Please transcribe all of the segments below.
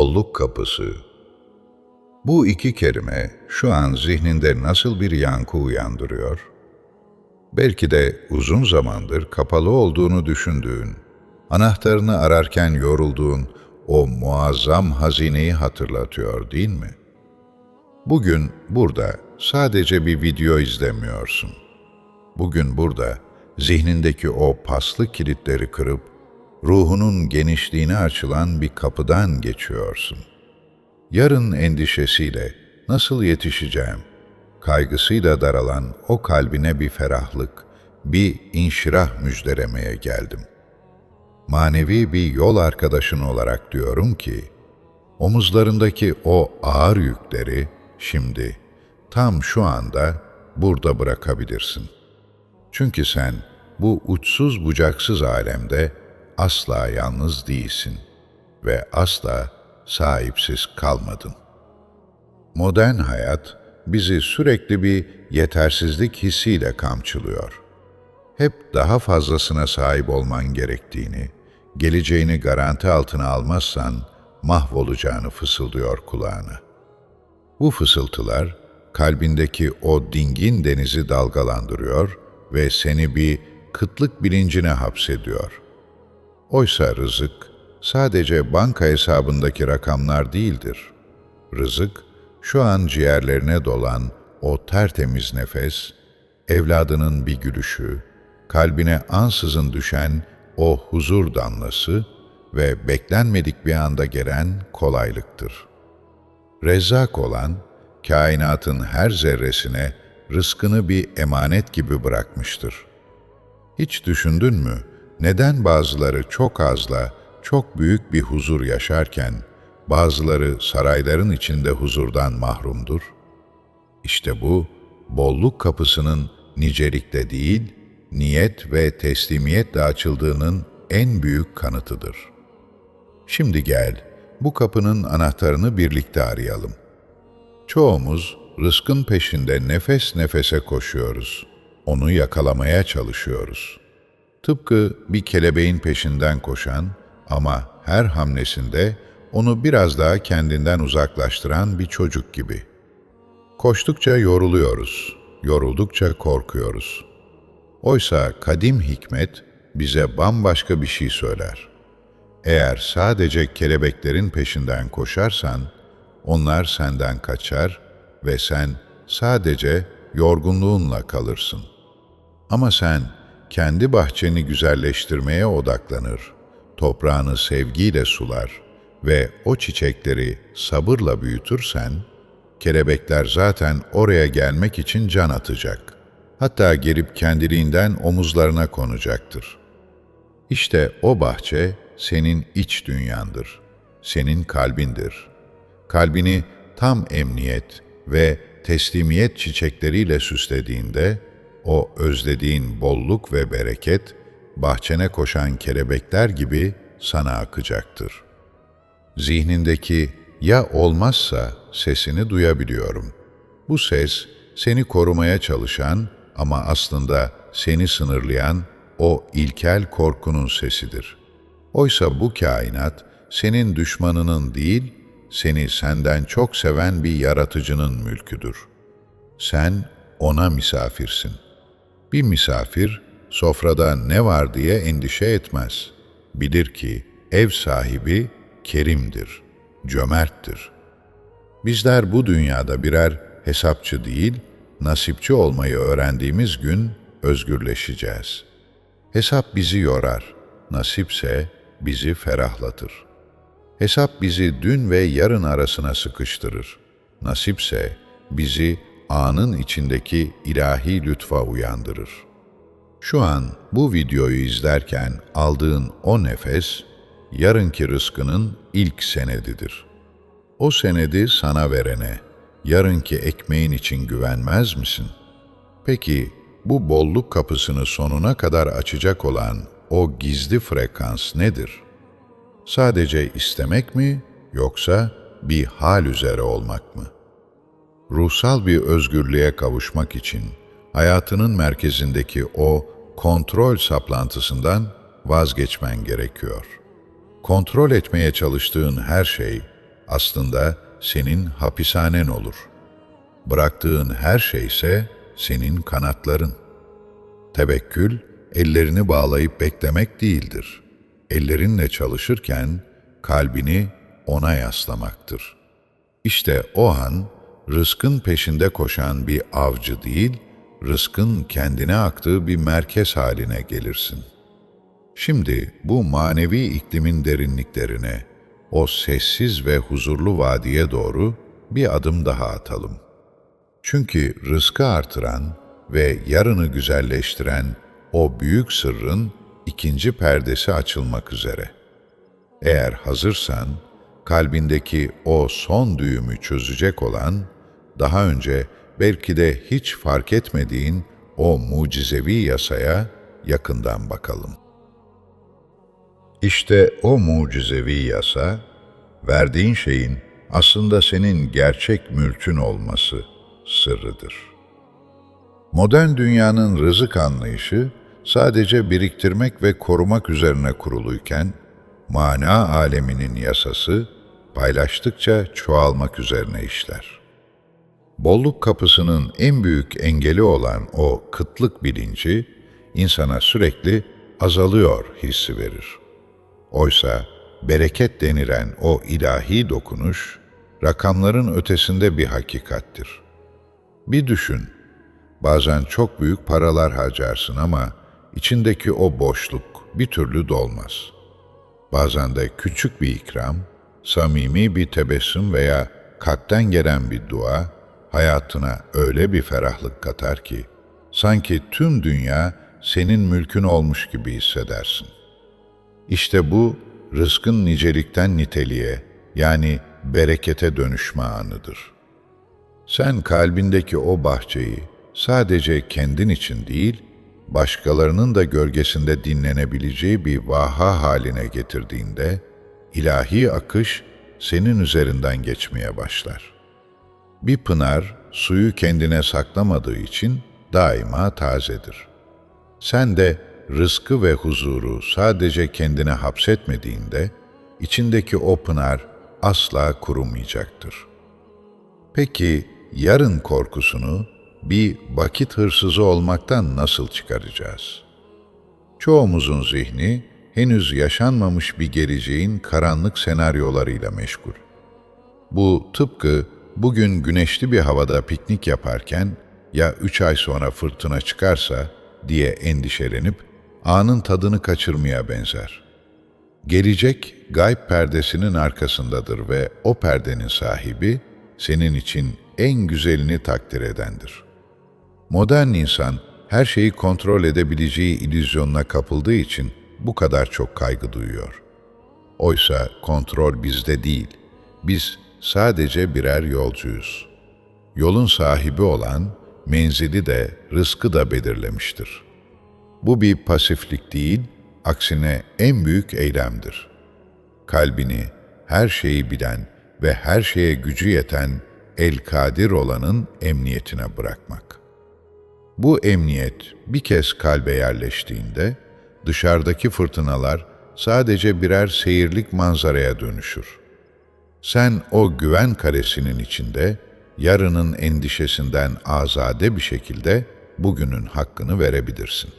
Bolluk kapısı. Bu iki kelime şu an zihninde nasıl bir yankı uyandırıyor? Belki de uzun zamandır kapalı olduğunu düşündüğün, anahtarını ararken yorulduğun o muazzam hazineyi hatırlatıyor değil mi? Bugün burada sadece bir video izlemiyorsun. Bugün burada zihnindeki o paslı kilitleri kırıp ruhunun genişliğine açılan bir kapıdan geçiyorsun. Yarın endişesiyle nasıl yetişeceğim, kaygısıyla daralan o kalbine bir ferahlık, bir inşirah müjdelemeye geldim. Manevi bir yol arkadaşın olarak diyorum ki, omuzlarındaki o ağır yükleri şimdi, tam şu anda burada bırakabilirsin. Çünkü sen bu uçsuz bucaksız alemde asla yalnız değilsin ve asla sahipsiz kalmadın. Modern hayat bizi sürekli bir yetersizlik hissiyle kamçılıyor. Hep daha fazlasına sahip olman gerektiğini, geleceğini garanti altına almazsan mahvolacağını fısıldıyor kulağına. Bu fısıltılar kalbindeki o dingin denizi dalgalandırıyor ve seni bir kıtlık bilincine hapsediyor. Oysa rızık sadece banka hesabındaki rakamlar değildir. Rızık, şu an ciğerlerine dolan o tertemiz nefes, evladının bir gülüşü, kalbine ansızın düşen o huzur damlası ve beklenmedik bir anda gelen kolaylıktır. Rezzak olan, kainatın her zerresine rızkını bir emanet gibi bırakmıştır. Hiç düşündün mü, neden bazıları çok azla, çok büyük bir huzur yaşarken, bazıları sarayların içinde huzurdan mahrumdur? İşte bu, bolluk kapısının nicelikte değil, niyet ve teslimiyetle açıldığının en büyük kanıtıdır. Şimdi gel, bu kapının anahtarını birlikte arayalım. Çoğumuz rızkın peşinde nefes nefese koşuyoruz. Onu yakalamaya çalışıyoruz. Tıpkı bir kelebeğin peşinden koşan ama her hamlesinde onu biraz daha kendinden uzaklaştıran bir çocuk gibi. Koştukça yoruluyoruz, yoruldukça korkuyoruz. Oysa kadim hikmet bize bambaşka bir şey söyler. Eğer sadece kelebeklerin peşinden koşarsan, onlar senden kaçar ve sen sadece yorgunluğunla kalırsın. Ama sen kendi bahçeni güzelleştirmeye odaklanır, toprağını sevgiyle sular ve o çiçekleri sabırla büyütürsen, kelebekler zaten oraya gelmek için can atacak. Hatta gelip kendiliğinden omuzlarına konacaktır. İşte o bahçe senin iç dünyandır, senin kalbindir. Kalbini tam emniyet ve teslimiyet çiçekleriyle süslediğinde, o özlediğin bolluk ve bereket, bahçene koşan kelebekler gibi sana akacaktır. Zihnindeki ya olmazsa sesini duyabiliyorum. Bu ses seni korumaya çalışan ama aslında seni sınırlayan o ilkel korkunun sesidir. Oysa bu kainat senin düşmanının değil, seni senden çok seven bir yaratıcının mülküdür. Sen ona misafirsin. Bir misafir sofrada ne var diye endişe etmez. Bilir ki ev sahibi kerimdir, cömerttir. Bizler bu dünyada birer hesapçı değil, nasipçi olmayı öğrendiğimiz gün özgürleşeceğiz. Hesap bizi yorar, nasipse bizi ferahlatır. Hesap bizi dün ve yarın arasına sıkıştırır. Nasipse bizi anın içindeki ilahi lütfa uyandırır. Şu an bu videoyu izlerken aldığın o nefes, yarınki rızkının ilk senedidir. O senedi sana verene, yarınki ekmeğin için güvenmez misin? Peki bu bolluk kapısını sonuna kadar açacak olan o gizli frekans nedir? Sadece istemek mi yoksa bir hal üzere olmak mı? Ruhsal bir özgürlüğe kavuşmak için hayatının merkezindeki o kontrol saplantısından vazgeçmen gerekiyor. Kontrol etmeye çalıştığın her şey aslında senin hapishanen olur. Bıraktığın her şey ise senin kanatların. Tevekkül, ellerini bağlayıp beklemek değildir. Ellerinle çalışırken kalbini ona yaslamaktır. İşte o an rızkın peşinde koşan bir avcı değil, rızkın kendine aktığı bir merkez haline gelirsin. Şimdi bu manevi iklimin derinliklerine, o sessiz ve huzurlu vadiye doğru bir adım daha atalım. Çünkü rızkı artıran ve yarını güzelleştiren o büyük sırrın ikinci perdesi açılmak üzere. Eğer hazırsan, kalbindeki o son düğümü çözecek olan, daha önce belki de hiç fark etmediğin o mucizevi yasaya yakından bakalım. İşte o mucizevi yasa, verdiğin şeyin aslında senin gerçek mülkün olması sırrıdır. Modern dünyanın rızık anlayışı sadece biriktirmek ve korumak üzerine kuruluyken, mana aleminin yasası paylaştıkça çoğalmak üzerine işler. Bolluk kapısının en büyük engeli olan o kıtlık bilinci, insana sürekli azalıyor hissi verir. Oysa bereket denilen o ilahi dokunuş, rakamların ötesinde bir hakikattir. Bir düşün, bazen çok büyük paralar harcarsın ama içindeki o boşluk bir türlü dolmaz. Bazen de küçük bir ikram, samimi bir tebessüm veya kalpten gelen bir dua, hayatına öyle bir ferahlık katar ki, sanki tüm dünya senin mülkün olmuş gibi hissedersin. İşte bu rızkın nicelikten niteliğe yani berekete dönüşme anıdır. Sen kalbindeki o bahçeyi sadece kendin için değil, başkalarının da gölgesinde dinlenebileceği bir vaha haline getirdiğinde, ilahi akış senin üzerinden geçmeye başlar. Bir pınar suyu kendine saklamadığı için daima tazedir. Sen de rızkı ve huzuru sadece kendine hapsetmediğinde, içindeki o pınar asla kurumayacaktır. Peki yarın korkusunu bir vakit hırsızı olmaktan nasıl çıkaracağız? Çoğumuzun zihni henüz yaşanmamış bir geleceğin karanlık senaryolarıyla meşgul. Bu tıpkı bugün güneşli bir havada piknik yaparken ya üç ay sonra fırtına çıkarsa diye endişelenip anın tadını kaçırmaya benzer. Gelecek gayb perdesinin arkasındadır ve o perdenin sahibi senin için en güzelini takdir edendir. Modern insan her şeyi kontrol edebileceği illüzyonuna kapıldığı için bu kadar çok kaygı duyuyor. Oysa kontrol bizde değil. Biz sadece birer yolcuyuz. Yolun sahibi olan menzili de rızkı da belirlemiştir.'' Bu bir pasiflik değil, aksine en büyük eylemdir. Kalbini, her şeyi bilen ve her şeye gücü yeten el-kadir olanın emniyetine bırakmak. Bu emniyet bir kez kalbe yerleştiğinde, dışarıdaki fırtınalar sadece birer seyirlik manzaraya dönüşür. Sen o güven karesinin içinde, yarının endişesinden azade bir şekilde bugünün hakkını verebilirsin.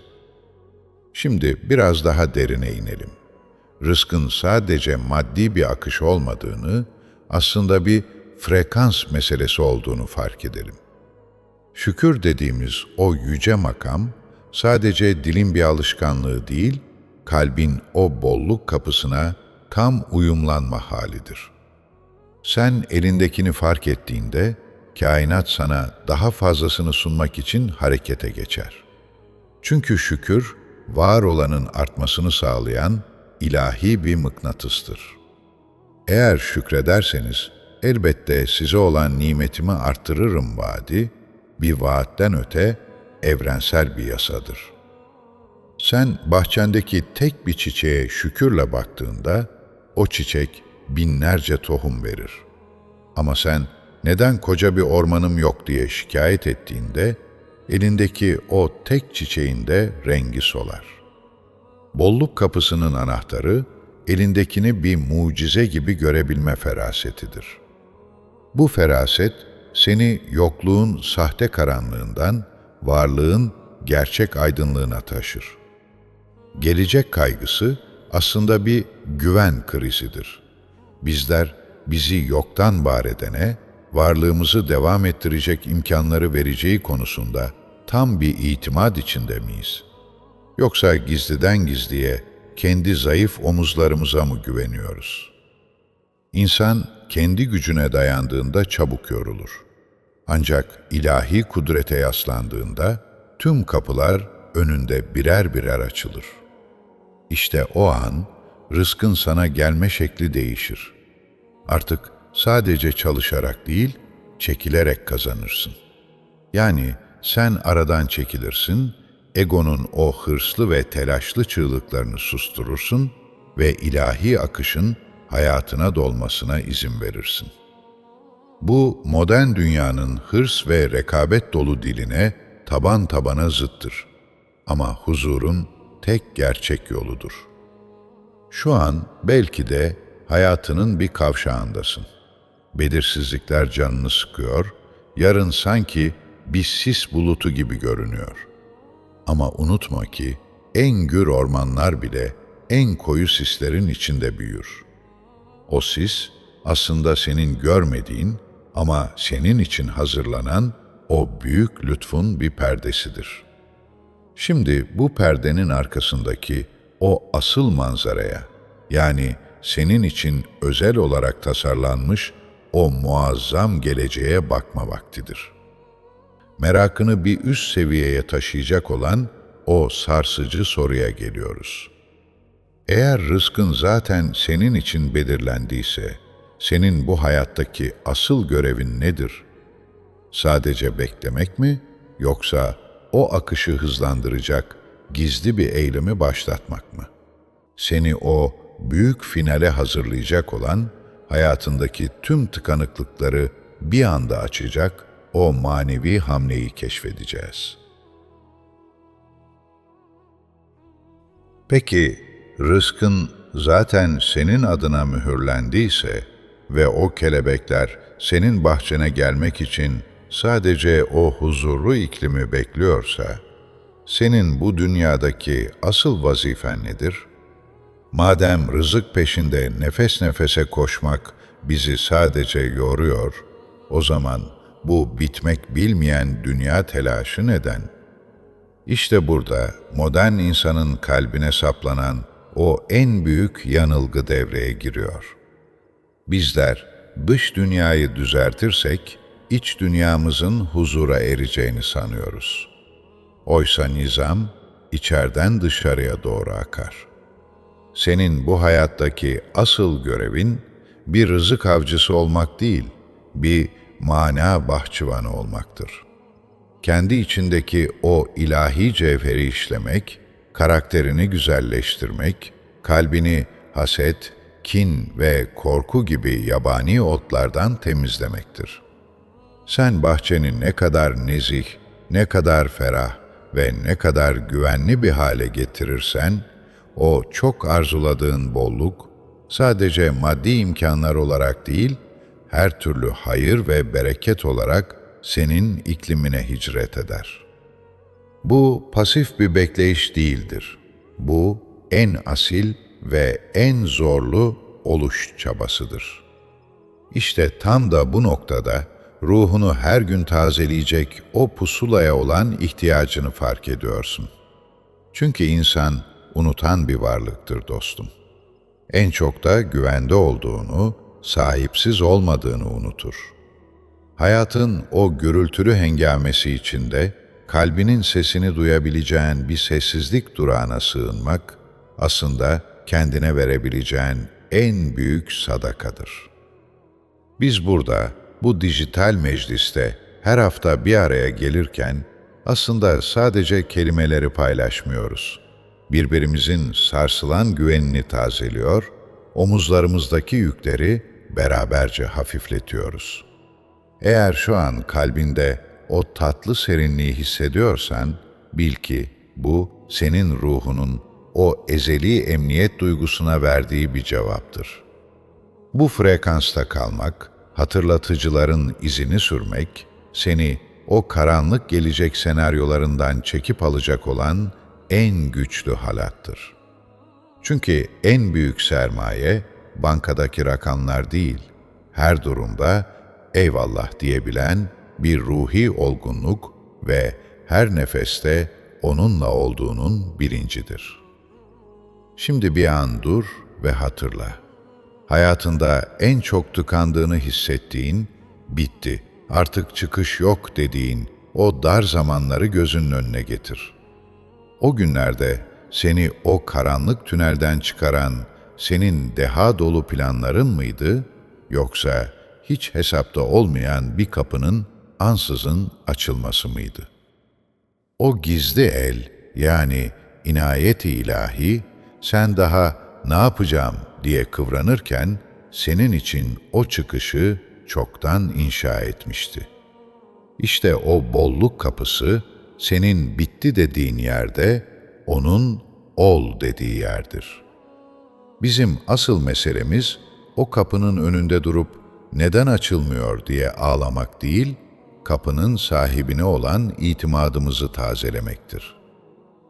Şimdi biraz daha derine inelim. Rızkın sadece maddi bir akış olmadığını, aslında bir frekans meselesi olduğunu fark edelim. Şükür dediğimiz o yüce makam, sadece dilin bir alışkanlığı değil, kalbin o bolluk kapısına tam uyumlanma halidir. Sen elindekini fark ettiğinde, kainat sana daha fazlasını sunmak için harekete geçer. Çünkü şükür, var olanın artmasını sağlayan ilahi bir mıknatıstır. Eğer şükrederseniz elbette size olan nimetimi arttırırım vaadi, bir vaatten öte evrensel bir yasadır. Sen bahçendeki tek bir çiçeğe şükürle baktığında o çiçek binlerce tohum verir. Ama sen neden koca bir ormanım yok diye şikayet ettiğinde elindeki o tek çiçeğinde rengi solar. Bolluk kapısının anahtarı elindekini bir mucize gibi görebilme ferasetidir. Bu feraset, seni yokluğun sahte karanlığından, varlığın gerçek aydınlığına taşır. Gelecek kaygısı aslında bir güven krizidir. Bizler bizi yoktan var edene, varlığımızı devam ettirecek imkanları vereceği konusunda tam bir itimat içinde miyiz? Yoksa gizliden gizliye kendi zayıf omuzlarımıza mı güveniyoruz? İnsan kendi gücüne dayandığında çabuk yorulur. Ancak ilahi kudrete yaslandığında tüm kapılar önünde birer birer açılır. İşte o an rızkın sana gelme şekli değişir. Artık sadece çalışarak değil, çekilerek kazanırsın. Yani sen aradan çekilirsin, egonun o hırslı ve telaşlı çığlıklarını susturursun ve ilahi akışın hayatına dolmasına izin verirsin. Bu modern dünyanın hırs ve rekabet dolu diline taban tabana zıttır. Ama huzurun tek gerçek yoludur. Şu an belki de hayatının bir kavşağındasın. Belirsizlikler canını sıkıyor, yarın sanki bir sis bulutu gibi görünüyor. Ama unutma ki en gür ormanlar bile en koyu sislerin içinde büyür. O sis aslında senin görmediğin ama senin için hazırlanan o büyük lütfun bir perdesidir. Şimdi bu perdenin arkasındaki o asıl manzaraya, yani senin için özel olarak tasarlanmış o muazzam geleceğe bakma vaktidir. Merakını bir üst seviyeye taşıyacak olan o sarsıcı soruya geliyoruz. Eğer rızkın zaten senin için belirlendiyse, senin bu hayattaki asıl görevin nedir? Sadece beklemek mi yoksa o akışı hızlandıracak gizli bir eylemi başlatmak mı? Seni o büyük finale hazırlayacak olan hayatındaki tüm tıkanıklıkları bir anda açacak o manevi hamleyi keşfedeceğiz. Peki rızkın zaten senin adına mühürlendiyse ve o kelebekler senin bahçene gelmek için sadece o huzurlu iklimi bekliyorsa, senin bu dünyadaki asıl vazifen nedir? Madem rızık peşinde nefes nefese koşmak bizi sadece yoruyor, o zaman bu bitmek bilmeyen dünya telaşı neden? İşte burada modern insanın kalbine saplanan o en büyük yanılgı devreye giriyor. Bizler dış dünyayı düzeltirsek, iç dünyamızın huzura ereceğini sanıyoruz. Oysa nizam içerden dışarıya doğru akar. Senin bu hayattaki asıl görevin bir rızık avcısı olmak değil, bir mana bahçıvanı olmaktır. Kendi içindeki o ilahi cevheri işlemek, karakterini güzelleştirmek, kalbini haset, kin ve korku gibi yabani otlardan temizlemektir. Sen bahçeni ne kadar nezih, ne kadar ferah ve ne kadar güvenli bir hale getirirsen, o çok arzuladığın bolluk sadece maddi imkanlar olarak değil, her türlü hayır ve bereket olarak senin iklimine hicret eder. Bu pasif bir bekleyiş değildir. Bu en asil ve en zorlu oluş çabasıdır. İşte tam da bu noktada ruhunu her gün tazeleyecek o pusulaya olan ihtiyacını fark ediyorsun. Çünkü insan unutan bir varlıktır dostum. En çok da güvende olduğunu, sahipsiz olmadığını unutur. Hayatın o gürültülü hengamesi içinde kalbinin sesini duyabileceğin bir sessizlik durağına sığınmak aslında kendine verebileceğin en büyük sadakadır. Biz burada bu dijital mecliste her hafta bir araya gelirken aslında sadece kelimeleri paylaşmıyoruz. Birbirimizin sarsılan güvenini tazeliyor, omuzlarımızdaki yükleri beraberce hafifletiyoruz. Eğer şu an kalbinde o tatlı serinliği hissediyorsan, bil ki bu senin ruhunun o ezeli emniyet duygusuna verdiği bir cevaptır. Bu frekansta kalmak, hatırlatıcıların izini sürmek, seni o karanlık gelecek senaryolarından çekip alacak olan en güçlü halattır. Çünkü en büyük sermaye bankadaki rakamlar değil, her durumda eyvallah diyebilen bir ruhi olgunluk ve her nefeste onunla olduğunun bilincidir. Şimdi bir an dur ve hatırla. Hayatında en çok tıkandığını hissettiğin, bitti, artık çıkış yok dediğin o dar zamanları gözünün önüne getir. O günlerde seni o karanlık tünelden çıkaran senin deha dolu planların mıydı yoksa hiç hesapta olmayan bir kapının ansızın açılması mıydı? O gizli el yani inayeti ilahi sen daha ne yapacağım diye kıvranırken senin için o çıkışı çoktan inşa etmişti. İşte o bolluk kapısı senin bitti dediğin yerde onun ol dediği yerdir. Bizim asıl meselemiz o kapının önünde durup neden açılmıyor diye ağlamak değil, kapının sahibine olan itimadımızı tazelemektir.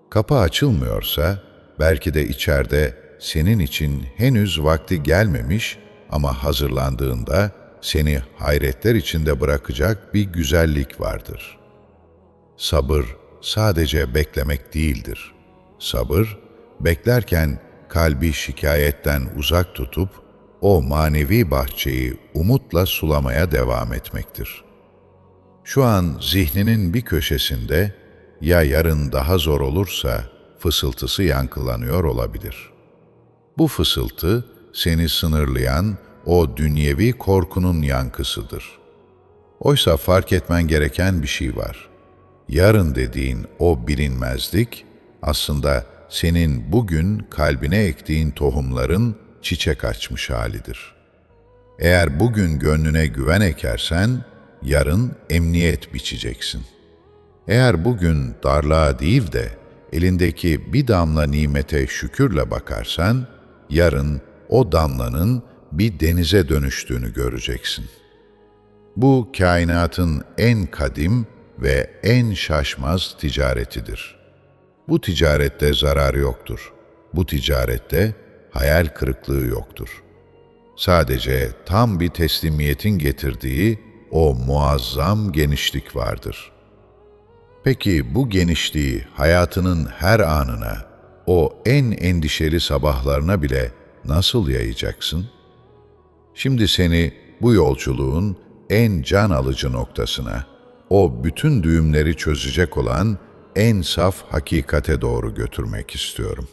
Kapı açılmıyorsa belki de içeride senin için henüz vakti gelmemiş ama hazırlandığında seni hayretler içinde bırakacak bir güzellik vardır. Sabır sadece beklemek değildir. Sabır, beklerken kalbi şikayetten uzak tutup o manevi bahçeyi umutla sulamaya devam etmektir. Şu an zihninin bir köşesinde ya yarın daha zor olursa fısıltısı yankılanıyor olabilir. Bu fısıltı seni sınırlayan o dünyevi korkunun yankısıdır. Oysa fark etmen gereken bir şey var. Yarın dediğin o bilinmezlik aslında senin bugün kalbine ektiğin tohumların çiçek açmış halidir. Eğer bugün gönlüne güven ekersen, yarın emniyet biçeceksin. Eğer bugün darlığa değil de elindeki bir damla nimete şükürle bakarsan, yarın o damlanın bir denize dönüştüğünü göreceksin. Bu kainatın en kadim ve en şaşmaz ticaretidir. Bu ticarette zarar yoktur. Bu ticarette hayal kırıklığı yoktur. Sadece tam bir teslimiyetin getirdiği o muazzam genişlik vardır. Peki bu genişliği hayatının her anına, o en endişeli sabahlarına bile nasıl yayacaksın? Şimdi seni bu yolculuğun en can alıcı noktasına, o bütün düğümleri çözecek olan en saf hakikate doğru götürmek istiyorum.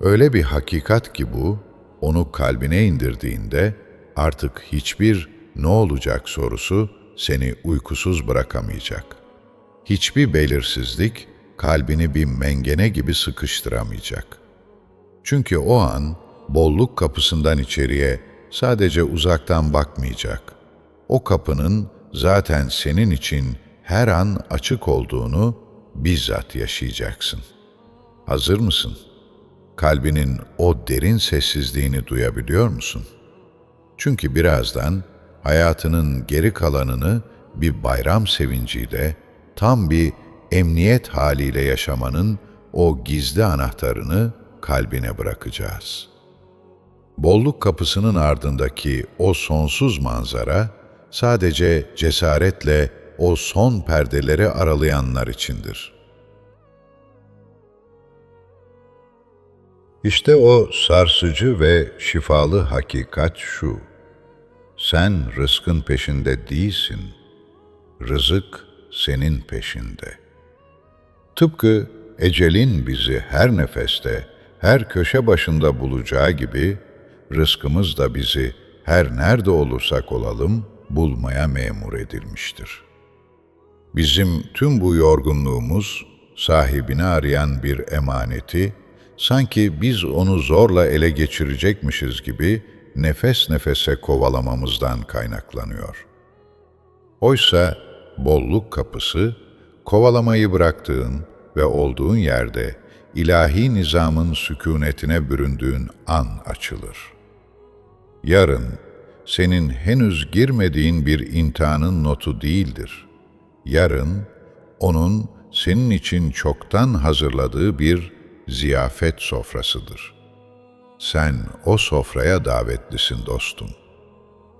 Öyle bir hakikat ki bu, onu kalbine indirdiğinde artık hiçbir ne olacak sorusu seni uykusuz bırakamayacak. Hiçbir belirsizlik kalbini bir mengene gibi sıkıştıramayacak. Çünkü o an bolluk kapısından içeriye sadece uzaktan bakmayacak. O kapının zaten senin için her an açık olduğunu bizzat yaşayacaksın. Hazır mısın? Kalbinin o derin sessizliğini duyabiliyor musun? Çünkü birazdan hayatının geri kalanını bir bayram sevinciyle, tam bir emniyet haliyle yaşamanın o gizli anahtarını kalbine bırakacağız. Bolluk kapısının ardındaki o sonsuz manzara sadece cesaretle o son perdeleri aralayanlar içindir. İşte o sarsıcı ve şifalı hakikat şu. Sen rızkın peşinde değilsin. Rızık senin peşinde.'' Tıpkı ecelin bizi her nefeste, her köşe başında bulacağı gibi, rızkımız da bizi her nerede olursak olalım bulmaya memur edilmiştir. Bizim tüm bu yorgunluğumuz, sahibini arayan bir emaneti, sanki biz onu zorla ele geçirecekmişiz gibi nefes nefese kovalamamızdan kaynaklanıyor. Oysa bolluk kapısı, kovalamayı bıraktığın ve olduğun yerde ilahi nizamın sükunetine büründüğün an açılır. Yarın, senin henüz girmediğin bir imtihanın notu değildir. Yarın, onun senin için çoktan hazırladığı bir ziyafet sofrasıdır. Sen o sofraya davetlisin dostum.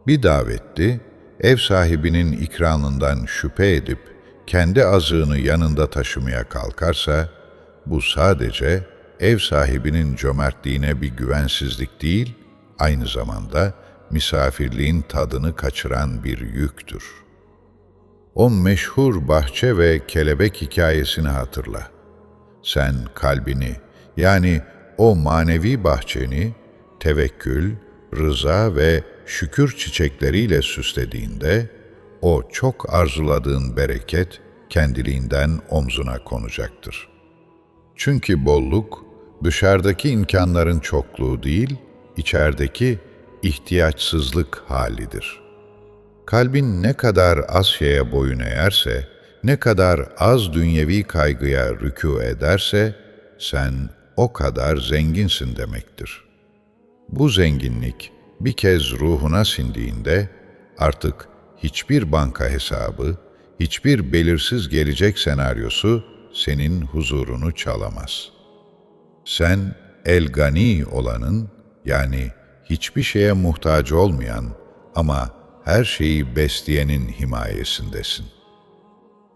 Bir davetli, ev sahibinin ikramından şüphe edip kendi azığını yanında taşımaya kalkarsa, bu sadece ev sahibinin cömertliğine bir güvensizlik değil, aynı zamanda misafirliğin tadını kaçıran bir yüktür. O meşhur bahçe ve kelebek hikayesini hatırla. Sen kalbini, yani o manevi bahçeni tevekkül, rıza ve şükür çiçekleriyle süslediğinde, o çok arzuladığın bereket kendiliğinden omzuna konacaktır. Çünkü bolluk, dışarıdaki imkanların çokluğu değil, içerideki ihtiyaçsızlık halidir. Kalbin ne kadar az şeye boyun eğerse, ne kadar az dünyevi kaygıya rükû ederse, sen o kadar zenginsin demektir. Bu zenginlik bir kez ruhuna sindiğinde artık hiçbir banka hesabı, hiçbir belirsiz gelecek senaryosu senin huzurunu çalamaz. Sen el gani olanın yani hiçbir şeye muhtaç olmayan ama her şeyi besleyenin himayesindesin.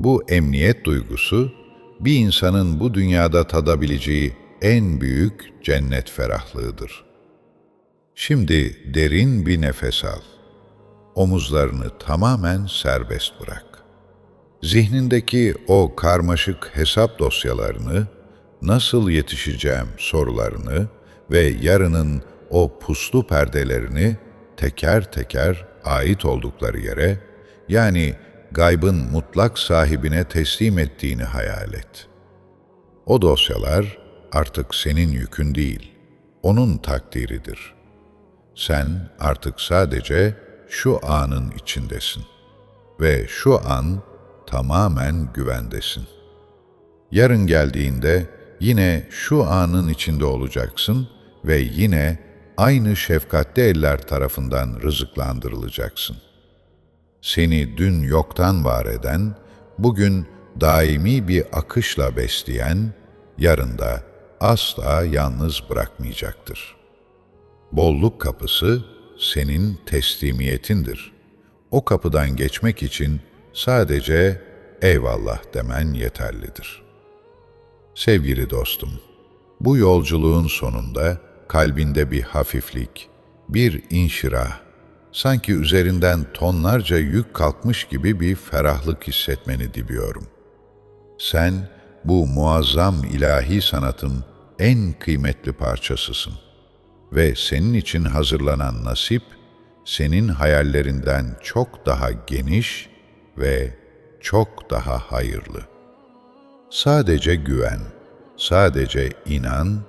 Bu emniyet duygusu bir insanın bu dünyada tadabileceği en büyük cennet ferahlığıdır. Şimdi derin bir nefes al. Omuzlarını tamamen serbest bırak. Zihnindeki o karmaşık hesap dosyalarını, nasıl yetişeceğim sorularını ve yarının o puslu perdelerini teker teker ait oldukları yere, yani gaybın mutlak sahibine teslim ettiğini hayal et. O dosyalar artık senin yükün değil, onun takdiridir. Sen artık sadece şu anın içindesin ve şu an tamamen güvendesin. Yarın geldiğinde yine şu anın içinde olacaksın ve yine aynı şefkatli eller tarafından rızıklandırılacaksın. Seni dün yoktan var eden, bugün daimi bir akışla besleyen, yarın da asla yalnız bırakmayacaktır. Bolluk kapısı senin teslimiyetindir. O kapıdan geçmek için sadece eyvallah demen yeterlidir. Sevgili dostum, bu yolculuğun sonunda kalbinde bir hafiflik, bir inşirah, sanki üzerinden tonlarca yük kalkmış gibi bir ferahlık hissetmeni diliyorum. Sen bu muazzam ilahi sanatın en kıymetli parçasısın ve senin için hazırlanan nasip senin hayallerinden çok daha geniş ve çok daha hayırlı. Sadece güven, sadece inan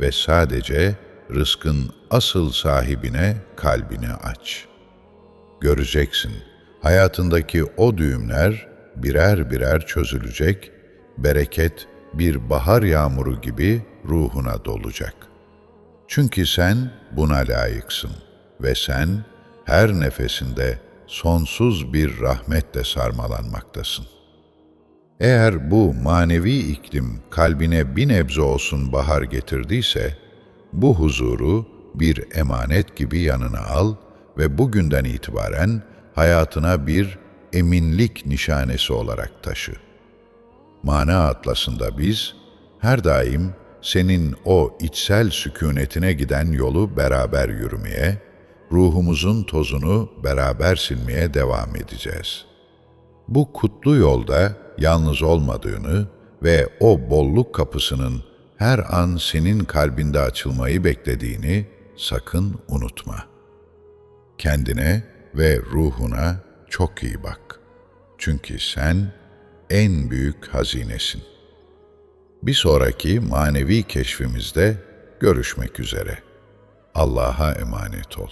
ve sadece rızkın asıl sahibine kalbini aç. Göreceksin, hayatındaki o düğümler birer birer çözülecek, bereket bir bahar yağmuru gibi ruhuna dolacak. Çünkü sen buna layıksın ve sen her nefesinde sonsuz bir rahmetle sarmalanmaktasın. Eğer bu manevi iklim kalbine bir nebze olsun bahar getirdiyse, bu huzuru bir emanet gibi yanına al ve bugünden itibaren hayatına bir eminlik nişanesi olarak taşı. Mana atlasında biz her daim senin o içsel sükunetine giden yolu beraber yürümeye, ruhumuzun tozunu beraber silmeye devam edeceğiz. Bu kutlu yolda yalnız olmadığını ve o bolluk kapısının her an senin kalbinde açılmayı beklediğini sakın unutma. Kendine ve ruhuna çok iyi bak. Çünkü sen en büyük hazinesin. Bir sonraki manevi keşfimizde görüşmek üzere. Allah'a emanet ol.